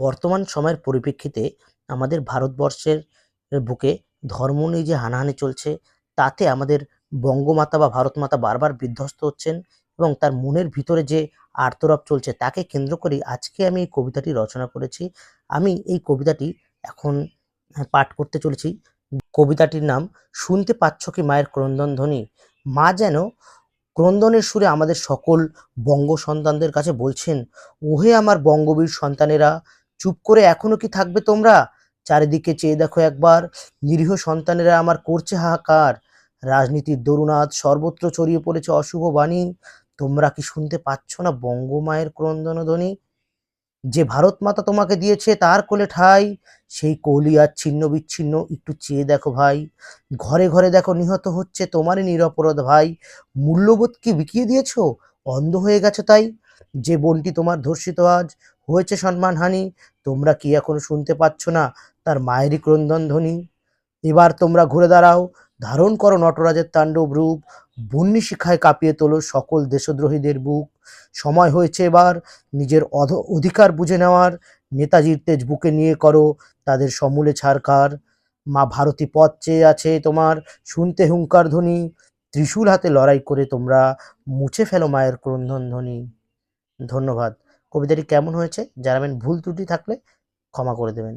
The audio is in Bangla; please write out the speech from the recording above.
বর্তমান সময়ের পরিপ্রেক্ষিতে আমাদের ভারতবর্ষের বুকে ধর্ম নিয়ে যে হানাহানি চলছে, তাতে আমাদের বঙ্গমাতা বা ভারতমাতা বারবার বিধ্বস্ত হচ্ছেন এবং তার মনের ভিতরে যে আর্তরাব চলছে তাকে কেন্দ্র করেই আজকে আমি এই কবিতাটি রচনা করেছি। আমি এই কবিতাটি এখন পাঠ করতে চলেছি। কবিতাটির নাম, শুনতে পাচ্ছ কি মায়ের ক্রন্দন ধ্বনি? মা যেন ক্রন্দনের সুরে আমাদের সকল বঙ্গ সন্তানদের কাছে বলছেন, ওহে আমার বঙ্গবীর সন্তানেরা চুপ করে এখনও কি থাকবে তোমরা? চারিদিকে চেয়ে দেখো একবার, নিরীহ সন্তানেরা আমার করছে হাহাকার। রাজনীতির দরুনাথ সর্বত্র ছড়িয়ে পড়েছে অশুভ বাণী। তোমরা কি শুনতে পাচ্ছ না বঙ্গমায়ের ক্রন্দনধ্বনি? যে ভারত মাতা তোমাকে দিয়েছে তার কোলে ঠাই, সেই কলি আর ছিন্ন বিচ্ছিন্ন একটু চেয়ে দেখো ভাই। ঘরে ঘরে দেখো নিহত হচ্ছে তোমারই নিরপরাধ ভাই। মূল্যবোধ কি বিকিয়ে দিয়েছ? অন্ধ হয়ে গেছো তাই। যে বোনটি তোমার ধর্ষিত আজ, হয়েছে সম্মানহানি তোমরা কি এখনও শুনতে পাচ্ছ না তার মায়েরই ক্রন্দন ধ্বনি? এবার তোমরা ঘুরে দাঁড়াও, ধারণ করো নটরাজের তাণ্ডব রূপ বন্যী শিখায় কাঁপিয়ে তোলো সকল দেশদ্রোহীদের বুক। সময় হয়েছে এবার, নিজের অধ অধিকার বুঝে নেওয়ার, নেতাজির তেজ বুকে নিয়ে করো তাদের সমূলে ছাড়কার মা ভারতী পথ চেয়ে আছে তোমার, শুনতে হুঙ্কার ধ্বনি, ত্রিশূল হাতে লড়াই করে তোমরা, মুছে ফেলো মায়ের ক্রন্দন ধ্বনি। ধন্যবাদ। কবিতাটি কেমন হয়েছে জানাবেন। ভুল ত্রুটি থাকলে ক্ষমা করে দেবেন।